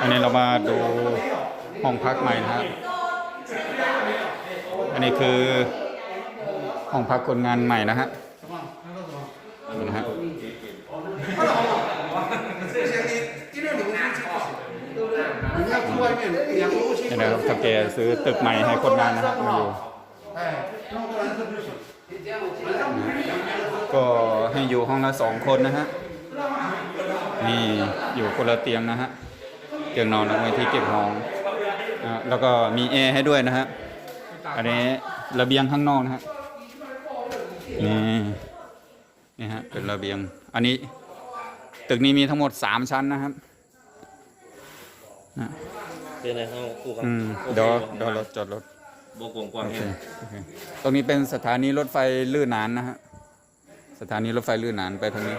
อันนี้เรามาดูห้องพักใหม่นะครับ อันนี้คือห้องพักคนงานใหม่นะฮะนี่นะฮะนี่นะครับถ้าแกซื้อตึกใหม่ให้คนงานนะครับมาอยู่ก็ให้อยู่ห้องละสองคนนะฮะ นี่อยู่คนละเตียงนะฮะเตียงนอนเอาไว้ที่เก็บของนะฮะแล้วก็มีแอร์ให้ด้วยนะฮะอันนี้ระเบียงข้างนอกนะฮะนี่นี่ฮะเป็นระเบียง อันนี้ตึกนี้มีทั้งหมดสามชั้นนะครับนะเป็นในห้องคู่กันอืมเดี๋ยวเดี๋ยวรถจอดรถโบกงกว้างโอเคแค่โอเคตรงนี้เป็นสถานีรถไฟลื่นนานนะฮะสถานีรถไฟลื่นนานไปทางนี้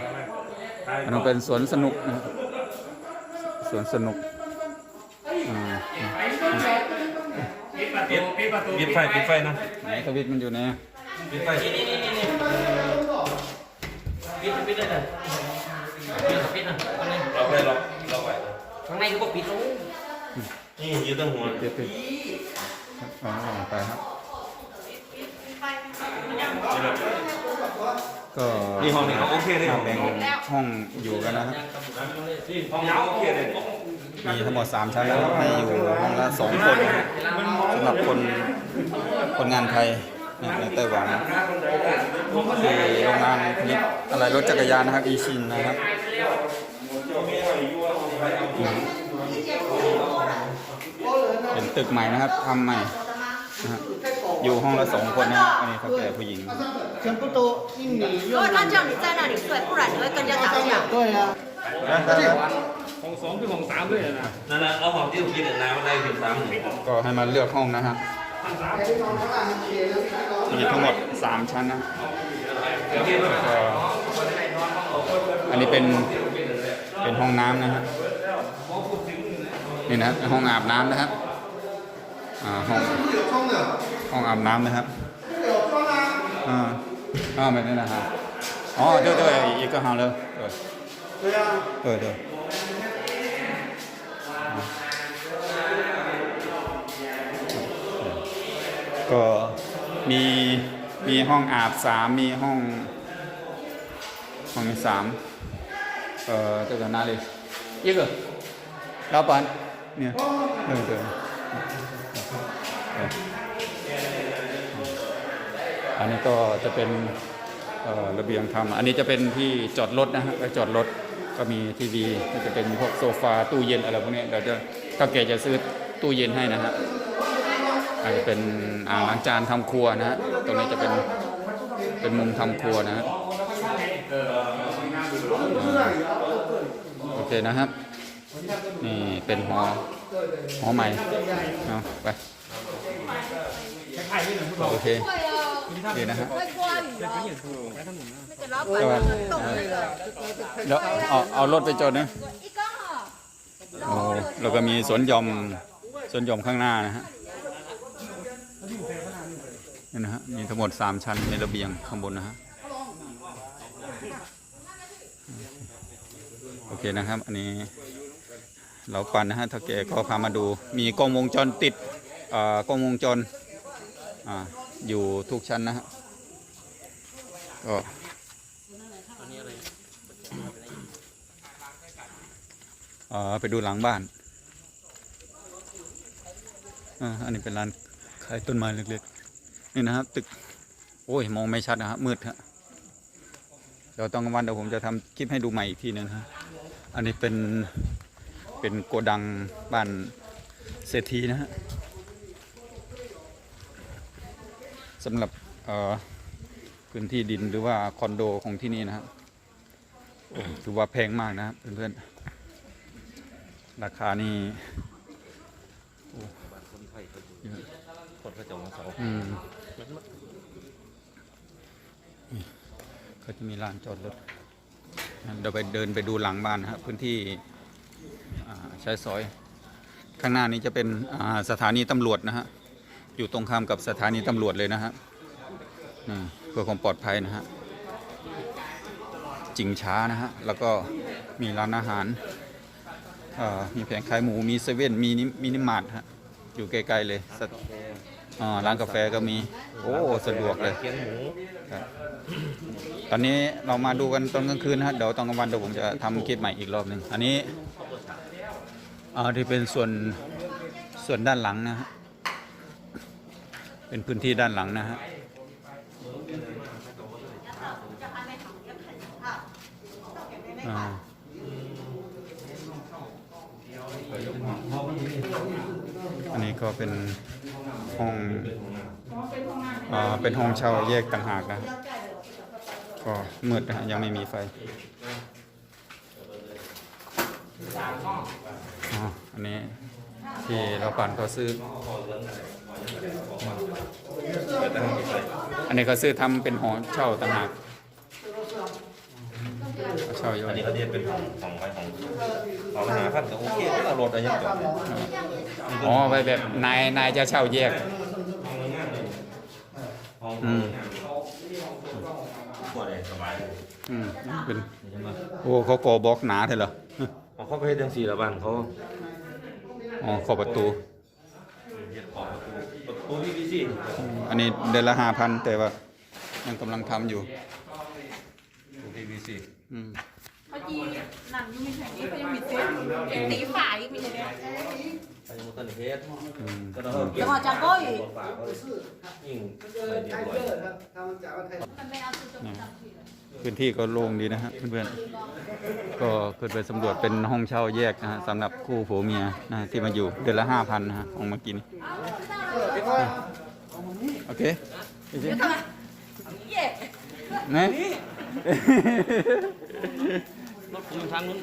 อันนั้นเป็นสวนสนุกนะครับสวนสนุกอ่าปิดปิดไฟปิดไฟนะไหนสวิตช์มันอยู่ไหนปิดไฟนี่นี่นี่นี่ปิดปิดเลยนะปิดปิดนะข้างในเราไปเราเราไปข้างในก็ปิดแล้วนี่ยืดตั้งหัวเปิดปิดอ๋อไปครับ ก็นี่ห้องนี้เขาโอเคเลยแบ่งห้องอยู่กันนะครับห้องนี้โอเคเลยมีทั้งหมด 3 ชั้นนะครับให้อยู่ห้องละสองคนสำหรับคนคนงานไทยนะในไต้หวันคือโรงงานผลิตอะไรรถจักรยานนะครับอีชินนะครับเป็นตึกใหม่นะครับทำใหม่นะฮะ อยู่ห้องละสองคนนะครับอันนี้เขาแก่ผู้หญิง 全部都印尼如果他叫你在那里睡，不然你会跟人家打架。对啊， นั่นแหละเอาห้องที่ผมคิดเนี่ยน้ำได้ถึงสามหมื่น ก็ให้มาเลือกห้องนะฮะมีทั้งหมด 3 ชั้นนะก็อันนี้เป็นเป็นห้องน้ำนะฮะนี่นะเป็นห้องอาบน้ำนะครับ อ่าห้องห้องอาบน้ำนะครับอ่าอ่าแบบนี้นะฮะอ๋อ对对一个好了对对啊，对对ก็มีมีห้องอาบสามมีห้องห้องที่สามเอ่อ这个哪里一个老板เนี่ย对对对อั อันนี้ก็จะเป็นระเบียงทำอันนี้จะเป็นที่จอดรถนะฮะไว้จอดรถก็มีทีวีก็จะเป็นพวกโซฟาตู้เย็นอะไรพวกนี้เดี๋ยวจะถ้าแกจะซื้อตู้เย็นให้นะฮะอาจจะเป็นอ่างล้างจานทำครัวนะฮะตรงนี้จะเป็นเป็นมุมทำครัวนะฮะโอเคนะครับนี่เป็นหอหอใหม่เอาไป โอเคดีนะฮะแล้เอาเอารถไปจอดนะโอ้เราก็มีสวนยอมสวนยอมข้างหน้านะฮะนี่นะฮะมีทั้งหมดสามชั้นในระเบียงข้างบนนะฮะโอเคนะครับ อันนี้เราปั่นนะฮะถ้าแกก็พามาดู มีกล้องวงจรปิด กล้องวงจรออยู่ทุกชั้นนะฮะก็ไปดูหลังบ้านอันนี้เป็นร้านขายต้นไม้เล็กๆนี่นะครับ ตึก โอ้ยมองไม่ชัดนะครับมืดฮะเดี๋ยวตอนกลางวันเดี๋ยวผมจะทำคลิปให้ดูใหม่อีกทีหนึงฮะอันนี้เป็นเป็นโกดังบ้านเศรษฐีนะฮะ สำหรับเอ่อพื้นที่ดินหรือว่าคอนโดของที่นี่นะครับโอ้ถือว่าแพงมากนะครับเพื่อนๆราคานี่คนไทยเขาอยู่คนเขาจองเขาอืมนี่เขาจะมีลานจอดรถเดี๋ยวไปเดินไปดูหลังบ้านนะครับพื้นที่อ่าใช้สอย ข้างหน้านี้จะเป็นอ่าสถานีตำรวจนะฮะ อยู่ตรงข้ามกับสถานีตำรวจเลยนะฮะเพื่อความปลอดภัยนะฮะจิงช้านะฮะ แล้วก็มีร้านอาหาร มีแผงขายหมู มีเซเว่น มีนิมินิมาร์ทฮะ อยู่ไกลๆเลยร้านกาแฟก็มี โอ้ สะดวกเลย ตอนนี้เรามาดูกันตอนกลางคืนนะฮะ เดี๋ยวตอนกลางวันเดี๋ยวผมจะทำคลิปใหม่อีกรอบหนึ่ง อันนี้อ่าที่เป็นส่วนส่วนด้านหลังนะฮะ เป็นพื้นที่ด้านหลังนะฮะอันนี้ก็เป็นห้องอ่าเป็นห้องเช่าแยกต่างหากนะ ก็มืดนะฮะยังไม่มีไฟอ๋ออันนี้ที่เราปั่นเขาซื้อ อันนี้เขาซื้อทำเป็นหอเช่าต่างหากเช่าย่ออันยนี้เขาเรียกเป็นของของไปของของมหาพันธุ์กับโอเคที่เราลดอะไรยังก่อนอ๋อไปแบบนายนายจะเช่าแยกห้องอืมตัวเลยสบายเลยอืมเป็นโอ้เขาก่อบล็อกหนาเถอะเหรอของเขาไปเฮ็ดจังสี่ละบ้านเขาอ๋อขอบประตูเฮ็ดของประตูประตูพีพีซี อันนี้เดือนละห้าพันแต่ว่ายังกำลังทำอยู่ PVC อืมเขาจีหนังยังมีแผงนี้เขายังมีเซ็ตตีฝ่ายมีเลยเนี่ยไปมุตันเฮดตัวเกากไญ่พื้นที่ก็โล่งดีนะฮะเพื่อนๆ ก็ขึ้นไปสำรวจเป็นห้องเช่าแยกนะฮะสำหรับคู่ผัวเมียนะที่มาอยู่เดือนละห้าพันนะฮะของเมื่อกี้นี้ โอเคโอเคทำไมเย่นะรถผมทางนู้น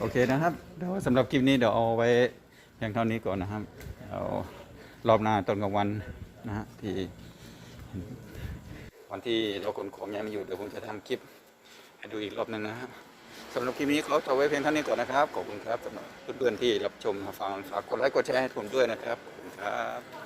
โอเคนะครับเดี๋ยวสำหรับคลิปนี้เดี๋ยวเอาไว้เพียงเท่านี้ก่อนนะครับเอารอบหน้าตอนกลางวันนะฮะที่วันที่เราขนของย้ายมาอยู่เดี๋ยวผมจะทำคลิปให้ดูอีกรอบหนึงนะฮะ สำหรับคลิปนี้เขาจบไว้เพียงเท่านี้ก่อนนะครับ ขอบคุณครับสำหรับเพื่อนๆที่รับชมฟังฝากกดไลค์กดแชร์ให้ผมด้วยนะครับขอบคุณครับ